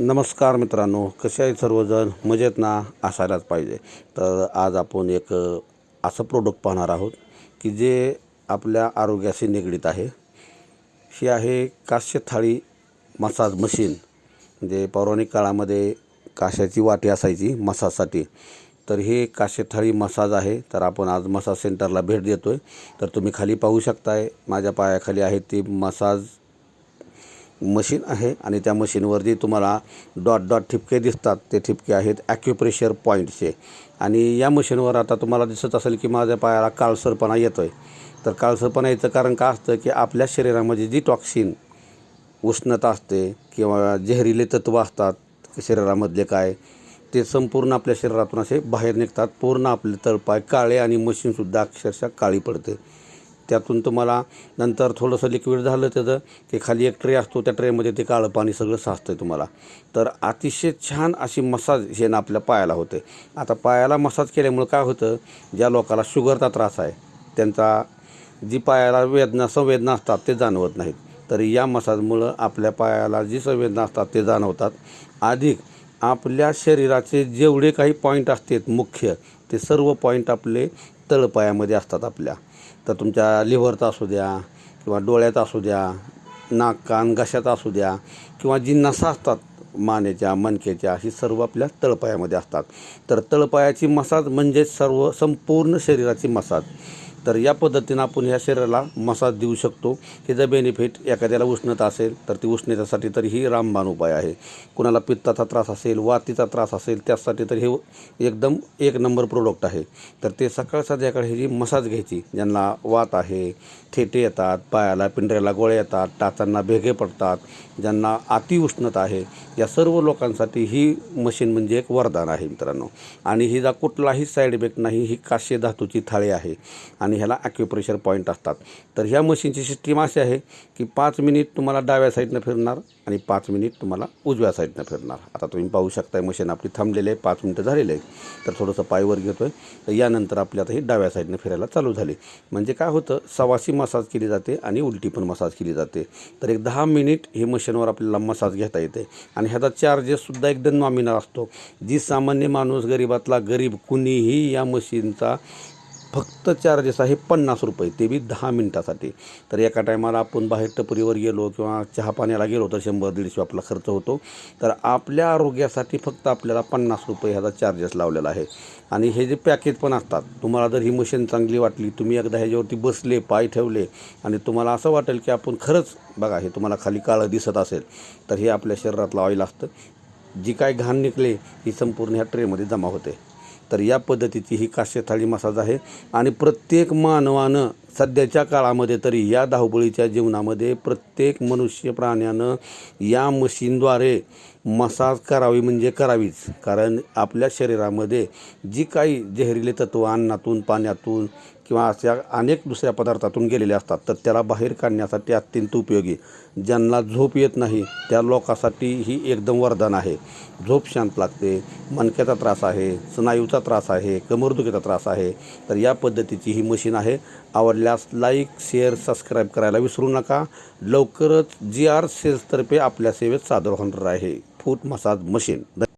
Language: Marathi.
नमस्कार मित्रांनो कसे आहे सर्वजण? मजेत ना? असायलाच पाहिजे. तर आज आपण एक असं प्रोडक्ट पाहणार आहोत की जे आपल्या आरोग्याशी निगडीत आहे. ही आहे काश्य थाळी मसाज मशीन म्हणजे पौराणिक काळामध्ये काश्याची वाटी असायची मसाजसाठी. तर हे काश्य थाळी मसाज आहे. तर आपण आज मसाज सेंटरला भेट देतो आहे तर तुम्ही खाली पाहू शकताय. माझ्या पायाखाली आहे ती मसाज मशीन आहे आणि त्या मशीनवरती तुम्हाला डॉट डॉट ठिपके दिसतात. ते ठिपके आहेत ॲक्युप्रेशर पॉईंटचे आणि या मशीनवर आता तुम्हाला दिसत असेल की माझ्या पायाला काळसरपणा येतो आहे तर काळसरपणा याचं कारण का असतं की आपल्या शरीरामध्ये जी टॉक्सिन उष्णता असते किंवा जहरीले तत्व असतात शरीरामधले काय ते संपूर्ण आपल्या शरीरातून असे बाहेर निघतात. पूर्ण आपले तळपाय काळे आणि मशीनसुद्धा अक्षरशः काळी पडते. त्यातून तुम्हाला नंतर थोडंसं लिक्विड झालं त्याचं की खाली एक ट्रे असतो त्या ट्रेमध्ये ते काळं पाणी सगळं साचतं आहे तुम्हाला. तर अतिशय छान अशी मसाज हे ना आपल्या पायाला होते. आता पायाला मसाज केल्यामुळं काय होतं ज्या लोकाला शुगरचा त्रास आहे त्यांचा जी पायाला वेदना संवेदना असतात ते जाणवत नाहीत. तर या मसाजमुळं आपल्या पायाला जी संवेदना असतात ते जाणवतात. अधिक आपल्या शरीराचे जेवढे काही पॉईंट असतात मुख्य ते सर्व पॉईंट आपले तळपायामध्ये असतात आपल्या. तर तुमच्या लिव्हरचा असू द्या किंवा डोळ्याचा असू द्या नाक कान घशाचा असू द्या किंवा जी नसा असतात मानेच्या मनकेच्या ही सर्व आपल्या तळपायामध्ये असतात. तर तळपायाची मसाज म्हणजे सर्व संपूर्ण शरीराची मसाज. तर या पद्धतीनं आपण ह्या शरीराला मसाज देऊ शकतो. ह्याचा बेनिफिट एखाद्याला उष्णता असेल तर ती उष्णतेसाठी तर ही रामबाण उपाय आहे. कुणाला पित्ताचा त्रास असेल वातीचा त्रास असेल त्यासाठी तर हे एकदम एक नंबर प्रोडक्ट आहे. तर ते सकाळ संध्याकाळ ही जी मसाज घ्यायची ज्यांना वात आहे थेटे येतात पायाला पिंढऱ्याला गोळे येतात टाचांना भेगे पडतात ज्यांना अतिउष्णता आहे या सर्व लोकांसाठी ही मशीन म्हणजे एक वरदान आहे मित्रांनो. आणि हिचा कुठलाही साईड इफेक्ट नाही ही काश्य धातूची थाळी आहे. आणि आणि ह्याला ॲक्युप्रेशर पॉईंट असतात. तर ह्या मशीनची सिस्टीम अशी आहे की पाच मिनिट तुम्हाला डाव्या साईडनं फिरणार आणि पाच मिनिट तुम्हाला उजव्या साईडनं फिरणार. आता तुम्ही पाहू शकताय मशीन आपली थांबलेली आहे पाच मिनटं झालेली आहे तर थोडंसं पायवर घेतो आहे तर यानंतर आपली आता ही डाव्या साईडनं फिरायला चालू झाली. म्हणजे काय होतं सवासी मसाज केली जाते आणि उलटी पण मसाज केली जाते. तर एक दहा मिनिट हे मशीनवर आपल्याला मसाज घेता येते. आणि ह्याचा चार्जेससुद्धा एकदम नॉमिनल असतो. जी सामान्य माणूस गरीबातला गरीब कुणीही या मशीनचा फक्त चार्जेस आहे पन्नास रुपये. ते बी दहा मिनटासाठी. तर एका टायमाला आपण बाहेर टपरीवर गेलो किंवा चहा पाण्याला गेलो तर शंभर दीडशे आपला खर्च होतो. तर आपल्या आरोग्यासाठी फक्त आपल्याला पन्नास रुपये ह्याचा चार्जेस लावलेला आहे. आणि हे जे पॅकेज पण असतात तुम्हाला जर ही मशीन चांगली वाटली तुम्ही एकदा ह्याच्यावरती बसले पाय ठेवले आणि तुम्हाला असं वाटेल की आपण खरंच बघा हे तुम्हाला खाली काळं दिसत असेल तर हे आपल्या शरीरातलं ऑइल असतं. जी काय घाण निघले ही संपूर्ण ह्या ट्रेमध्ये जमा होते. तर या पद्धतीची ही काश्य थाळी मसाज आहे. आणि प्रत्येक मानवानं सध्याच्या काळामध्ये तरी या धावपळीच्या जीवनामध्ये प्रत्येक मनुष्य प्राण्यानं या मशीनद्वारे मसाज करावी म्हणजे करावीच. कारण आपल्या शरीरामध्ये जी काही जहरीले तत्व अन्नातून पाण्यातून किंवा अशा अनेक दुसऱ्या पदार्थातून गेलेले असतात तर त्याला बाहेर काढण्यासाठी अत्यंत उपयोगी. ज्यांना झोप येत नाही त्या लोकांसाठी ही एकदम वरदान आहे. झोप शांत लागते मणक्याचा त्रास आहे स्नायूचा त्रास आहे कमरदुखीचा त्रास आहे तर या पद्धतीची ही मशीन आहे. आवडल्यास लाईक शेअर सबस्क्राईब करायला विसरू नका. लवकरच जी आर सेल्सतर्फे आपल्या सेवेत सादर होणार आहे. Foot massage machine